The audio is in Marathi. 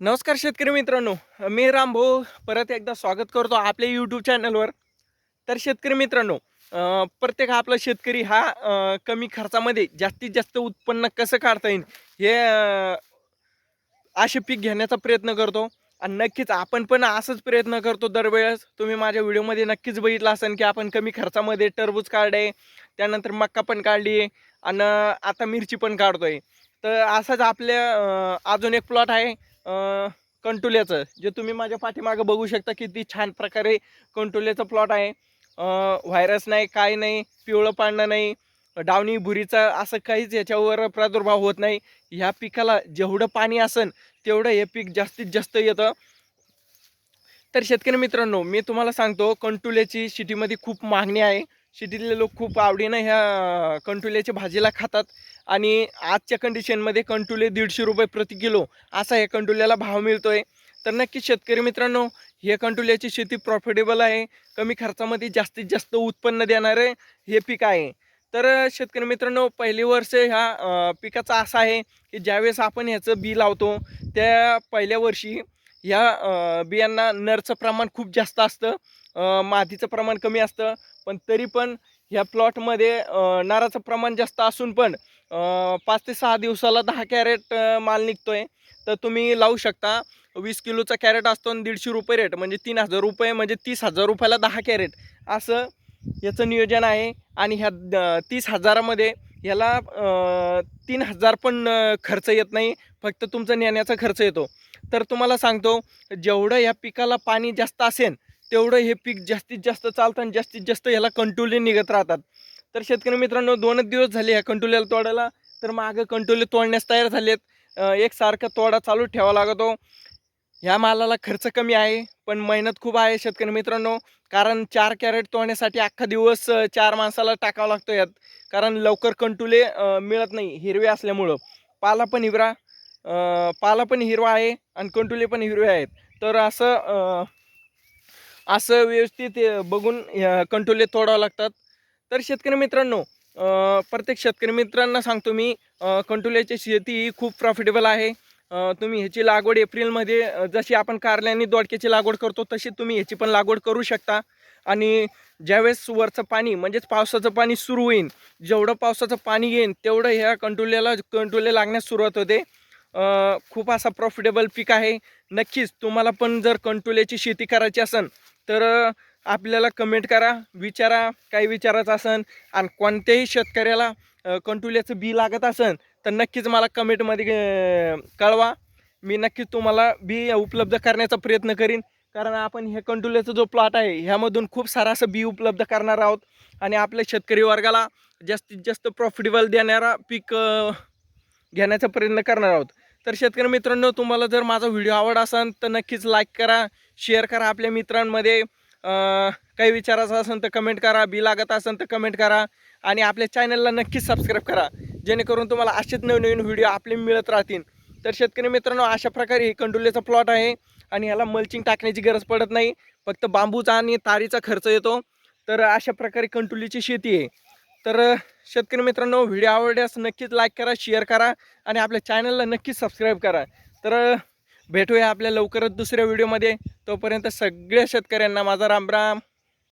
नमस्कार शेतकरी मित्रांनो. मी रामभाऊ परत एकदा स्वागत करतो आपल्या यूट्यूब चॅनलवर तर शेतकरी मित्रांनो प्रत्येक आपला शेतकरी हा कमी खर्चामध्ये जास्तीत जास्त उत्पन्न कसं काढता येईल हे असे पीक घेण्याचा प्रयत्न करतो. आणि नक्कीच आपण पण असंच प्रयत्न करतो दरवेळेस. तुम्ही माझ्या व्हिडिओमध्ये नक्कीच बघितलं असेल की आपण कमी खर्चामध्ये टरबूज काढले त्यानंतर मक्का पण काढली आहे आणि आता मिरची पण काढतो आहे तर असंच आपल्या अजून एक प्लॉट आहे. कंटुल्याचं. जे तुम्ही माझ्या पाठीमागं बघू शकता किती छान प्रकारे कंटुल्याचं प्लॉट आहे. व्हायरस नाही काय नाही पिवळं पाडणं नाही डावणी भुरीचा असं काहीच याच्यावर प्रादुर्भाव होत नाही. ह्या पिकाला जेवढं पाणी असन तेवढं हे पीक जास्तीत जास्त येतं. तर शेतकरी मित्रांनो मी तुम्हाला सांगतो कंटुल्याची सिटीमध्ये खूप मागणी आहे. सिटीतले लोक खूप आवडीनं ह्या कंटुल्याच्या भाजीला खातात. आणि आजच्या कंडिशनमध्ये कंटुले दीडशे रुपये प्रति किलो असा या कंटुल्याला भाव मिळतो आहे तर नक्की शेतकरी मित्रांनो हे कंटुल्याची शेती प्रॉफिटेबल आहे. कमी खर्चामध्ये जास्तीत जास्त उत्पन्न देणारे हे पीक आहे. तर शेतकरी मित्रांनो पहिली वर्ष ह्या पिकाचा असा आहे की ज्यावेळेस आपण ह्याचं बी लावतो त्या पहिल्या वर्षी ह्या बियांना नरचं प्रमाण खूप जास्त असतं मातीचं प्रमाण कमी असतं पण तरी पण ह्या प्लॉटमध्ये नराचं नाराचं प्रमाण जास्त असून पण पाच ते सहा दिवसाला दहा कॅरेट माल निघतो आहे तर तुम्ही लावू शकता. वीस किलोचा कॅरेट असतो आणि दीडशे रुपये रेट म्हणजे तीन हजार रुपये म्हणजे तीस हजार रुपयाला दहा कॅरेट. असं याचं नियोजन आहे आणि ह्या तीस हजारामध्ये ह्याला तीन हजार पण खर्च येत नाही. फक्त तुमचा नेण्याचा खर्च येतो. तर तुम्हाला सांगतो जेवढं ह्या पिकाला पाणी जास्त असेल तेवढं हे पीक जास्तीत जास्त चालतं आणि जास्तीत जास्त ह्याला कंटोले निघत राहतात. तर शेतकरी मित्रांनो दोनच दिवस झाले ह्या कंटोल्याला तोडायला तर मागं कंटोले तोडण्यास तयार झालेत. एकसारखा तोडा चालू ठेवा लागतो. ह्या मालाला खर्च कमी आहे पण मेहनत खूप आहे शेतकरी मित्रांनो कारण चार कॅरेट तोडण्यासाठी अख्खा दिवस चार माणसाला टाकावा लागतो यात. कारण लवकर कंटुले मिळत नाही हिरवे असल्यामुळं. पाला पण हिवरा पाला पण हिरवा आहे आणि कंटुले पण हिरवे आहेत. तर असं असं व्यवस्थित बघून कंटुले तोडावं लागतात. तर शेतकरी मित्रांनो प्रत्येक शेतकरी मित्रांना सांगतो मी कंटुल्याची शेती ही खूप प्रॉफिटेबल आहे. तुम्ही ह्याची लागवड एप्रिलमध्ये जशी आपण कारल्याने दोडक्याची लागवड करतो तशी तुम्ही ह्याची पण लागवड करू शकता. आणि ज्यावेळेस वरचं पाणी म्हणजेच पावसाचं पाणी सुरू होईल जेवढं पावसाचं पाणी येईल तेवढं ह्या कंटुल्याला कंटुले लागण्यास सुरुवात होते. खूप असा प्रॉफिटेबल पीक आहे. नक्कीच तुम्हाला पण जर कंटोल्याची शेती करायची असेल तर आपल्याला कमेंट करा विचारा काही विचारायचं असेल आणि कोणत्याही शेतकऱ्याला अं, कंटुल्याचं बी लागत असेल तर नक्कीच मला कमेंटमध्ये कळवा. मी नक्कीच तुम्हाला बी उपलब्ध करण्याचा प्रयत्न करीन. कारण आपण हे कंटुल्याचा जो प्लॉट आहे ह्यामधून खूप सारं असं बी उपलब्ध करणार आहोत. आणि आपल्या शेतकरी वर्गाला जास्तीत जास्त प्रॉफिटेबल देणारा पीक घेण्याचा प्रयत्न करणार आहोत. तर शेतकरी मित्रांनो तुम्हाला जर माझा व्हिडिओ आवड असेल तर नक्कीच लाईक करा शेअर करा आपल्या मित्रांमध्ये. काही विचारायचं असेल तर कमेंट करा बी लागत असेल तर कमेंट करा आणि आपल्या चॅनलला नक्कीच सबस्क्राईब करा जेणेकरून तुम्हाला असेच नवनवीन व्हिडिओ आपले मिळत राहतील. तर शेतकरी मित्रांनो अशा प्रकारे हे कंडुल्याचा प्लॉट आहे आणि ह्याला मल्चिंग टाकण्याची गरज पडत नाही. फक्त बांबूचा आणि तारीचा खर्च येतो. तर अशा प्रकारे कंटुलीची शेती आहे. तर शेतकरी मित्रांनो व्हिडिओ आवडल्यास नक्कीच लाईक करा शेअर करा आणि आपल्या चॅनलला नक्कीच सबस्क्राईब करा. तर भेटूया आपल्या लवकरच दुसऱ्या व्हिडिओमध्ये तोपर्यंत सगळ्या शेतकऱ्यांना माझा राम राम.